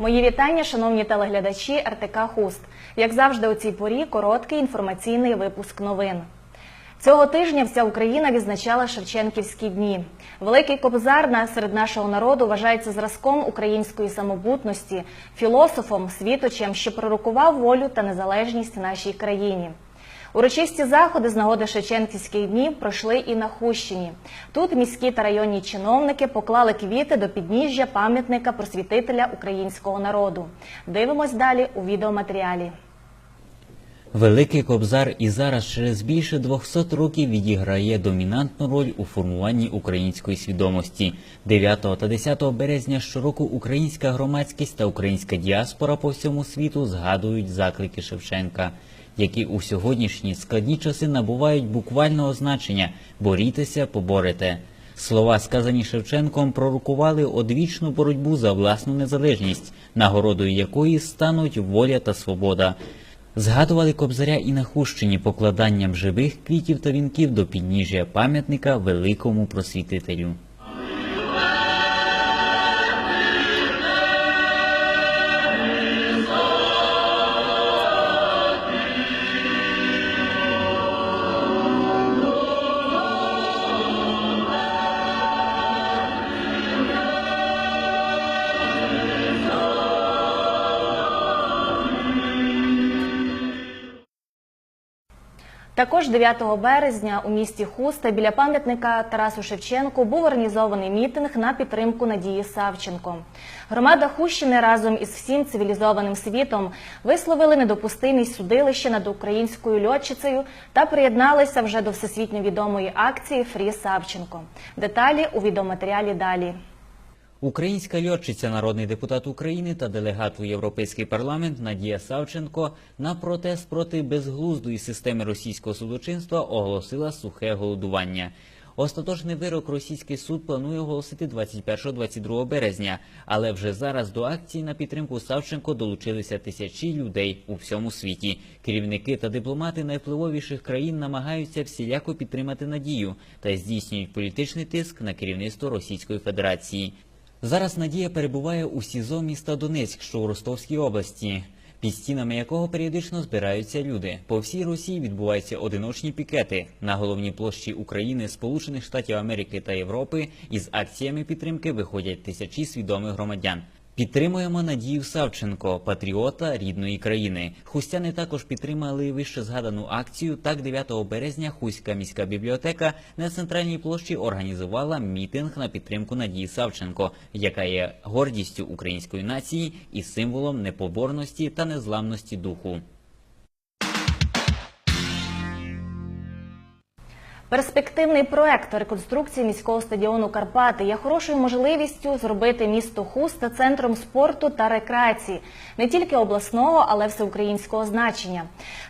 Мої вітання, шановні телеглядачі РТК Хуст. Як завжди, у цій порі короткий інформаційний випуск новин. Цього тижня вся Україна відзначала Шевченківські дні. Великий Кобзар серед нашого народу вважається зразком української самобутності, філософом, світочем, що пророкував волю та незалежність нашій країні. Урочисті заходи з нагоди Шевченківських днів пройшли і на Хущині. Тут міські та районні чиновники поклали квіти до підніжжя пам'ятника просвітителя українського народу. Дивимось далі у відеоматеріалі. Великий Кобзар і зараз через більше 200 років відіграє домінантну роль у формуванні української свідомості. 9 та 10 березня щороку українська громадськість та українська діаспора по всьому світу згадують заклики Шевченка, які у сьогоднішні складні часи набувають буквального значення борітеся, поборете. Слова, сказані Шевченком, пророкували одвічну боротьбу за власну незалежність, нагородою якої стануть воля та свобода. Згадували Кобзаря і на Хущині покладанням живих квітів та вінків до підніжжя пам'ятника великому просвітителю. Також 9 березня у місті Хуста біля пам'ятника Тарасу Шевченку був організований мітинг на підтримку Надії Савченко. Громада Хущини разом із всім цивілізованим світом висловили недопустимість судилища над українською льотчицею та приєдналися вже до всесвітньо відомої акції Фрі Савченко. Деталі у відеоматеріалі далі. Українська льотчиця, народний депутат України та делегат у Європейський парламент Надія Савченко на протест проти безглуздої системи російського судочинства оголосила сухе голодування. Остаточний вирок російський суд планує оголосити 21-22 березня, але вже зараз до акції на підтримку Савченко долучилися тисячі людей у всьому світі. Керівники та дипломати найвпливовіших країн намагаються всіляко підтримати надію та здійснюють політичний тиск на керівництво Російської Федерації. Зараз Надія перебуває у СІЗО міста Донецьк, що у Ростовській області, під стінами якого періодично збираються люди. По всій Росії відбуваються одиночні пікети на головній площі України, Сполучених Штатів Америки та Європи. Із акціями підтримки виходять тисячі свідомих громадян. Підтримуємо Надію Савченко, патріота рідної країни. Хустяни також підтримали вище згадану акцію. Так, 9 березня Хуська міська бібліотека на центральній площі організувала мітинг на підтримку Надії Савченко, яка є гордістю української нації і символом непоборності та незламності духу. Перспективний проект реконструкції міського стадіону Карпати є хорошою можливістю зробити місто Хуста центром спорту та рекреації не тільки обласного, але всеукраїнського значення.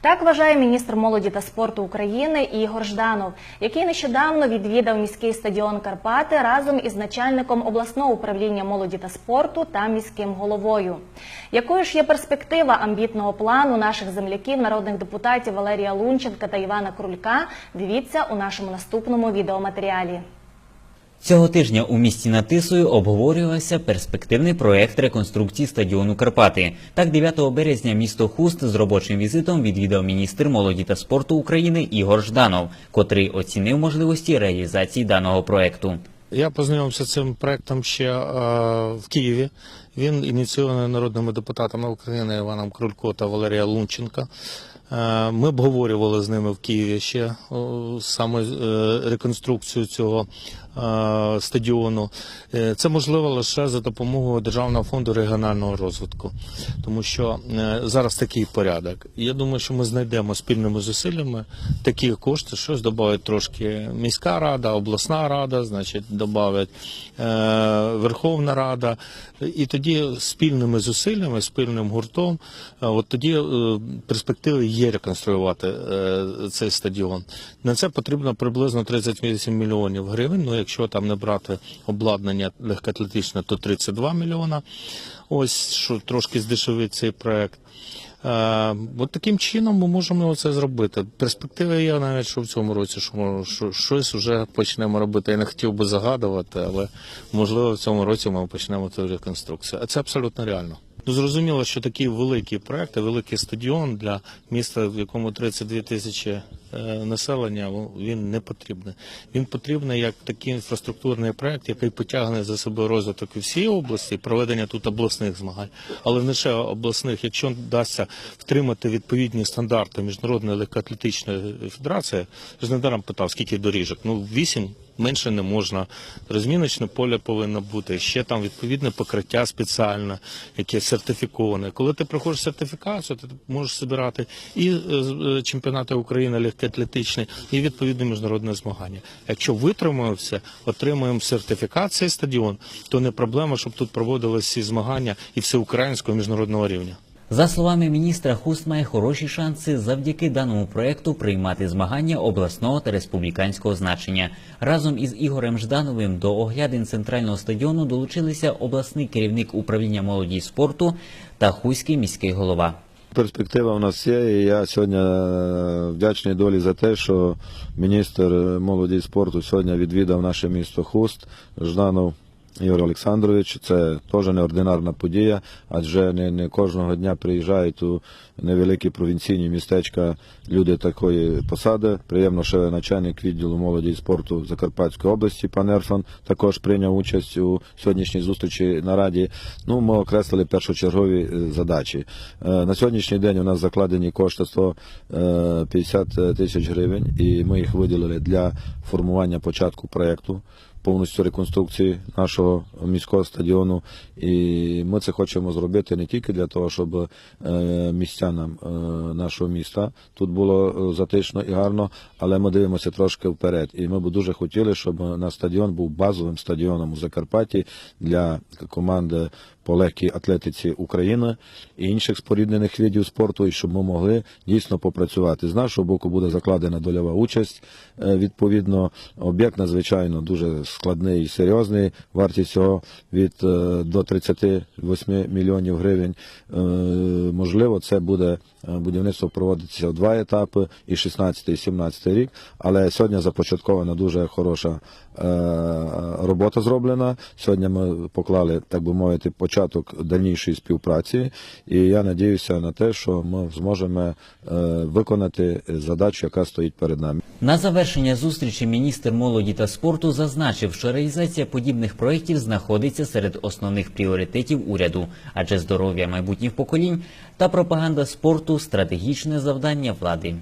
Так вважає міністр молоді та спорту України Ігор Жданов, який нещодавно відвідав міський стадіон Карпати разом із начальником обласного управління молоді та спорту та міським головою. Якою ж є перспектива амбітного плану наших земляків, народних депутатів Валерія Лунченка та Івана Крулька? Дивіться у нашому наступному відеоматеріалі. Цього тижня у місті Натисою обговорювався перспективний проект реконструкції стадіону Карпати. Так, 9 березня місто Хуст з робочим візитом відвідав міністр молоді та спорту України Ігор Жданов, котрий оцінив можливості реалізації даного проекту. Я познайомився з цим проектом ще е, в Києві. Він ініційований народними депутатами України Іваном Крулько та Валерія Лунченка. Е, Ми обговорювали з ними в Києві ще саме е, реконструкцію цього стадіону. Е, Це можливо лише за допомогою Державного фонду регіонального розвитку, тому що е, зараз такий порядок. Я думаю, що ми знайдемо спільними зусиллями такі кошти, щось додавить трошки міська рада, обласна рада, значить, додавить е, Верховна Рада, і тоді спільними зусиллями, спільним гуртом, е, от тоді е, перспективи є реконструювати е, цей стадіон. На це потрібно приблизно 38 мільйонів гривень. Ну, якщо там не брати обладнання легкоатлетичне, то 32 мільйона. Ось що трошки здешевить цей проект. Е, от таким чином ми можемо це зробити. Перспективи є навіть, що в цьому році що, ми- що щось вже почнемо робити. Я не хотів би загадувати, але можливо в цьому році ми почнемо цю реконструкцію. А це абсолютно реально. Ну зрозуміло, що такі великі проекти, великий стадіон для міста, в якому 32 тисячі населення, він не потрібний. Він потрібний як такий інфраструктурний проект, який потягне за собою розвиток і всієї області, проведення тут обласних змагань, але не лише обласних. Якщо вдасться втримати відповідні стандарти міжнародної легкоатлетичної федерації, ж недаром питав, скільки доріжок. Ну вісім. Менше не можна, розміночне поле повинно бути. Ще там відповідне покриття спеціальне, яке сертифіковане. Коли ти проходиш сертифікацію, ти можеш збирати і е, з- е, чемпіонати України легкоатлетичні, і відповідне міжнародне змагання. Якщо витримуємо все, отримуємо сертифікат цей стадіон, то не проблема, щоб тут проводилися змагання і всеукраїнського міжнародного рівня. За словами міністра, Хуст має хороші шанси завдяки даному проекту приймати змагання обласного та республіканського значення. Разом із Ігорем Ждановим до оглядин центрального стадіону долучилися обласний керівник управління молоді спорту та хуський міський голова. Перспектива у нас є, і я сьогодні е, вдячний долі за те, що міністр молоді і спорту сьогодні відвідав наше місто Хуст, Жданов Ігор Олександрович. Це теж неординарна подія, адже не, не кожного дня приїжджають у невеликі провінційні містечка люди такої посади. Приємно, що начальник відділу молоді і спорту Закарпатської області, пан Ерфан, також прийняв участь у сьогоднішній зустрічі на раді. Ну, ми окреслили першочергові е, задачі. Е, На сьогоднішній день у нас закладені кошти 150 тисяч гривень, і ми їх виділили для формування початку проєкту повністю реконструкції нашого міського стадіону. І ми це хочемо зробити не тільки для того, щоб е, містянам е, нашого міста тут було е, затишно і гарно, але ми дивимося трошки вперед. І ми б дуже хотіли, щоб наш стадіон був базовим стадіоном у Закарпатті для команди по легкій атлетиці України і інших споріднених видів спорту, і щоб ми могли дійсно попрацювати. З нашого боку буде закладена дольова участь. Е, Відповідно, об'єкт надзвичайно дуже складний і серйозний. Вартість цього від е, до 38 мільйонів гривень. Е, Можливо, це буде будівництво проводитися в два етапи, і 16 і 17 рік. Але сьогодні започаткована дуже хороша робота зроблена. Сьогодні ми поклали, так би мовити, початок дальнішої співпраці, і я надіюся на те, що ми зможемо е, виконати задачу, яка стоїть перед нами. На завершення зустрічі міністр молоді та спорту зазначив, що реалізація подібних проєктів знаходиться серед основних пріоритетів уряду, адже здоров'я майбутніх поколінь та пропаганда спорту стратегічне завдання влади.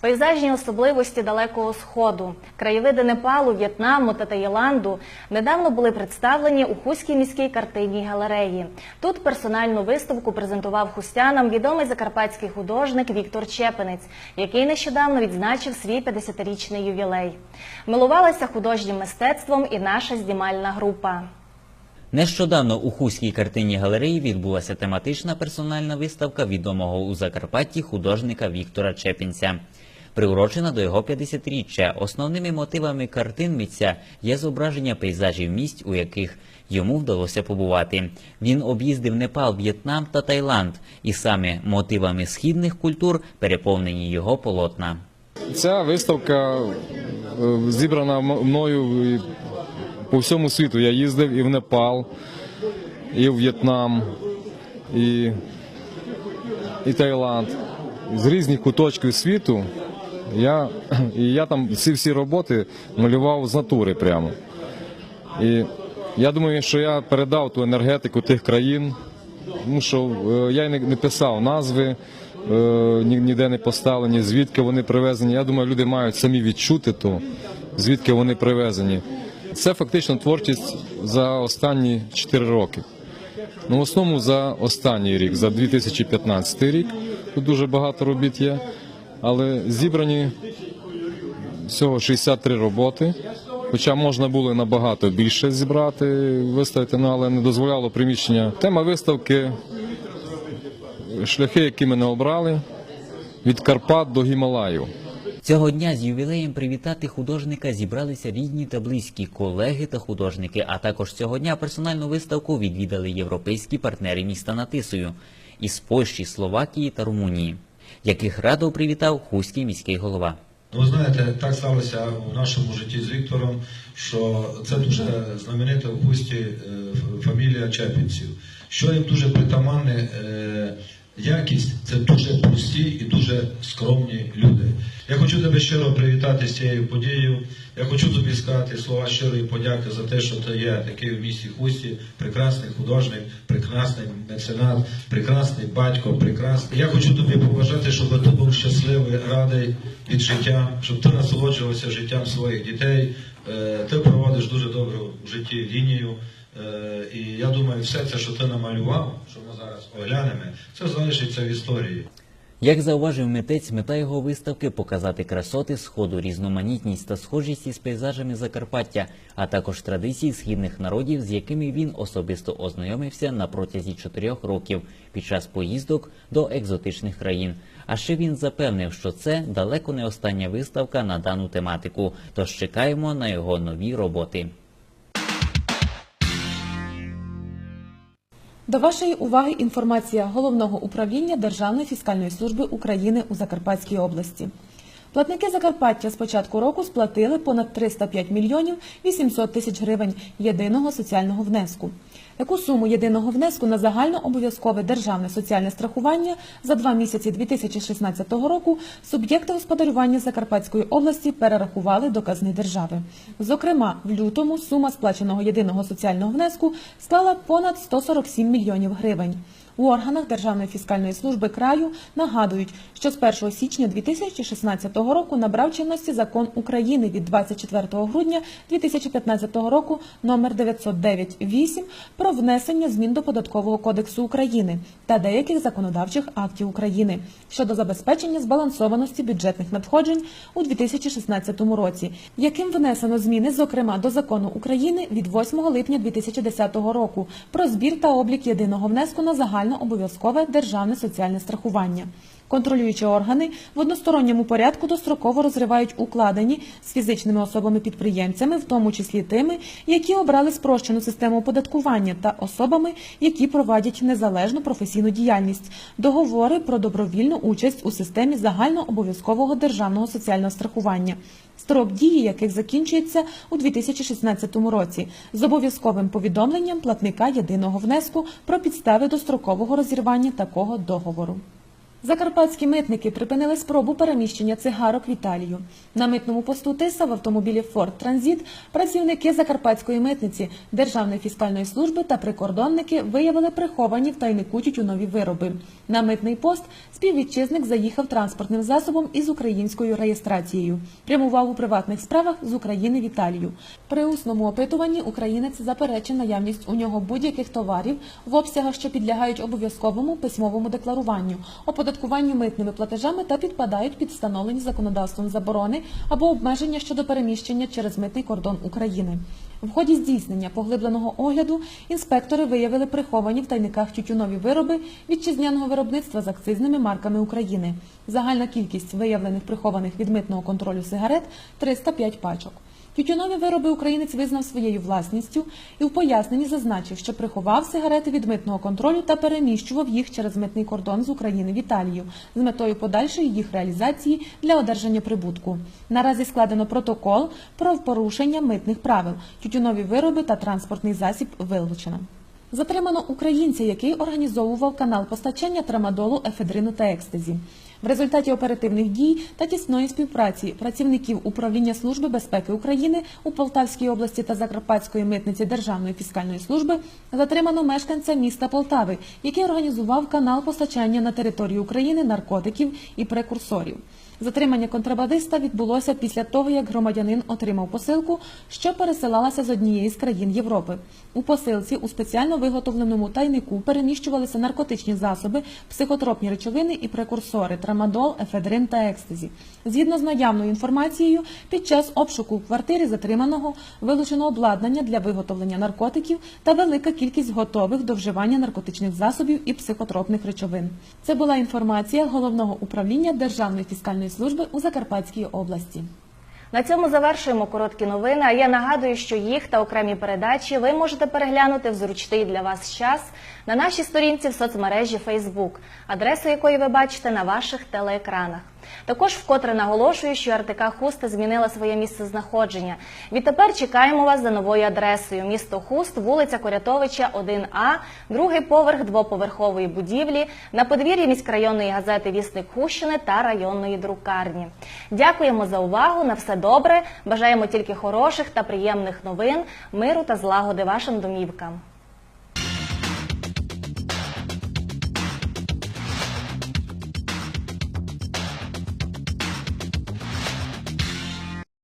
Пейзажні особливості Далекого Сходу, краєвиди Непалу, В'єтнаму та Таїланду недавно були представлені у Хуській міській картинній галереї. Тут персональну виставку презентував хустянам відомий закарпатський художник Віктор Чепенець, який нещодавно відзначив свій 50-річний ювілей. Милувалася художнім мистецтвом і наша знімальна група. Нещодавно у Хуській картинній галереї відбулася тематична персональна виставка відомого у Закарпатті художника Віктора Чепінця. Приурочена до його 50-річчя. Основними мотивами картин митця є зображення пейзажів місць, у яких йому вдалося побувати. Він об'їздив Непал, В'єтнам та Таїланд, і саме мотивами східних культур переповнені його полотна. Ця виставка е, зібрана мною по всьому світу. Я їздив і в Непал, і в В'єтнам, і, і Таїланд. З різних куточків світу я, і я там ці всі роботи малював з натури прямо. І я думаю, що я передав ту енергетику тих країн, тому що е, я не, писав назви, е, ні- ніде не поставлені, звідки вони привезені. Я думаю, люди мають самі відчути то, звідки вони привезені. Це фактично творчість за останні 4 роки. Ну, в основному за останній рік, за 2015 рік. Тут дуже багато робіт є, але зібрані всього 63 роботи. Хоча можна було набагато більше зібрати, виставити, ну, але не дозволяло приміщення. Тема виставки шляхи, які мене обрали, від Карпат до Гімалаю. Цього дня з ювілеєм привітати художника зібралися рідні та близькі колеги та художники. А також цього дня персональну виставку відвідали європейські партнери міста Натисою із Польщі, Словакії та Румунії, яких радо привітав хуський міський голова. Ви знаєте, так сталося в нашому житті з Віктором, що це дуже знаменита в Хусті е, фамілія Чепінців. Що їм дуже притаманне е, якість, це дуже прості і дуже скромні люди. Я хочу тебе щиро привітати з цією подією. Я хочу тобі сказати слова щирої подяки за те, що ти є такий в місті Хусті, прекрасний художник, прекрасний меценат, прекрасний батько, прекрасний. Я хочу тобі побажати, щоб ти був щасливий, радий від життя, щоб ти насолоджувався життям своїх дітей. Е, Ти проводиш дуже добру в житті лінію. Е, І я думаю, все це, що ти намалював, що ми зараз оглянемо, це залишиться в історії. Як зауважив митець, мета його виставки показати красоти сходу, різноманітність та схожість із пейзажами Закарпаття, а також традиції східних народів, з якими він особисто ознайомився на протязі чотирьох років під час поїздок до екзотичних країн. А ще він запевнив, що це далеко не остання виставка на дану тематику, тож чекаємо на його нові роботи. До вашої уваги інформація головного управління Державної фіскальної служби України у Закарпатській області. Платники Закарпаття з початку року сплатили понад 305 мільйонів 800 тисяч гривень єдиного соціального внеску. Таку суму єдиного внеску на загальнообов'язкове державне соціальне страхування за два місяці 2016 року суб'єкти господарювання Закарпатської області перерахували до казни держави. Зокрема, в лютому сума сплаченого єдиного соціального внеску склала понад 147 мільйонів гривень. У органах Державної фіскальної служби краю нагадують, що з 1 січня 2016 року набрав чинності закон України від 24 грудня 2015 року номер 909-8 про внесення змін до податкового кодексу України та деяких законодавчих актів України щодо забезпечення збалансованості бюджетних надходжень у 2016 році, яким внесено зміни, зокрема до закону України від 8 липня 2010 року про збір та облік єдиного внеску на загальнообов'язкове державне соціальне страхування. Контролюючі органи в односторонньому порядку достроково розривають укладені з фізичними особами-підприємцями, в тому числі тими, які обрали спрощену систему оподаткування, та особами, які проводять незалежну професійну діяльність, договори про добровільну участь у системі загальнообов'язкового державного соціального страхування. Строк дії яких закінчується у 2016 році з обов'язковим повідомленням платника єдиного внеску про підстави дострокового розірвання такого договору. Закарпатські митники припинили спробу переміщення цигарок в Італію. На митному посту Тиса в автомобілі Ford Transit працівники Закарпатської митниці, Державної фіскальної служби та прикордонники виявили приховані в тайнику тютюнові вироби. На митний пост співвітчизник заїхав транспортним засобом із українською реєстрацією. Прямував у приватних справах з України в Італію. При усному опитуванні українець заперечив наявність у нього будь-яких товарів в обсягах, що підлягають обов'язковому письмовому декларуванню, оподаткуванню митними платежами та підпадають під встановлені законодавством заборони або обмеження щодо переміщення через митний кордон України. В ході здійснення поглибленого огляду інспектори виявили приховані в тайниках тютюнові вироби вітчизняного виробництва з акцизними марками України. Загальна кількість виявлених прихованих від митного контролю сигарет 305 пачок. Тютюнові вироби українець визнав своєю власністю і в поясненні зазначив, що приховав сигарети від митного контролю та переміщував їх через митний кордон з України в Італію з метою подальшої їх реалізації для одержання прибутку. Наразі складено протокол про порушення митних правил. Тютюнові вироби та транспортний засіб вилучено. Затримано українця, який організовував канал постачання трамадолу, ефедрину та екстазі. В результаті оперативних дій та тісної співпраці працівників управління Служби безпеки України у Полтавській області та Закарпатської митниці Державної фіскальної служби затримано мешканця міста Полтави, який організував канал постачання на територію України наркотиків і прекурсорів. Затримання контрабандиста відбулося після того, як громадянин отримав посилку, що пересилалася з однієї з країн Європи. У посилці у спеціально виготовленому тайнику переміщувалися наркотичні засоби, психотропні речовини і прекурсори трамадол, ефедрин та екстазі. Згідно з наявною інформацією, під час обшуку в квартирі затриманого вилучено обладнання для виготовлення наркотиків та велика кількість готових до вживання наркотичних засобів і психотропних речовин. Це була інформація головного управління Державної фіскальної служби у Закарпатській області. На цьому завершуємо короткі новини. А я нагадую, що їх та окремі передачі ви можете переглянути в зручний для вас час на нашій сторінці в соцмережі Facebook, адресу якої ви бачите на ваших телеекранах. Також вкотре наголошую, що РТК Хуст змінила своє місце знаходження. Відтепер чекаємо вас за новою адресою. Місто Хуст, вулиця Корятовича, 1А, другий поверх двоповерхової будівлі на подвір'ї міськрайонної газети Вісник Хущини та районної друкарні. Дякуємо за увагу. На все добре. Бажаємо тільки хороших та приємних новин, миру та злагоди вашим домівкам.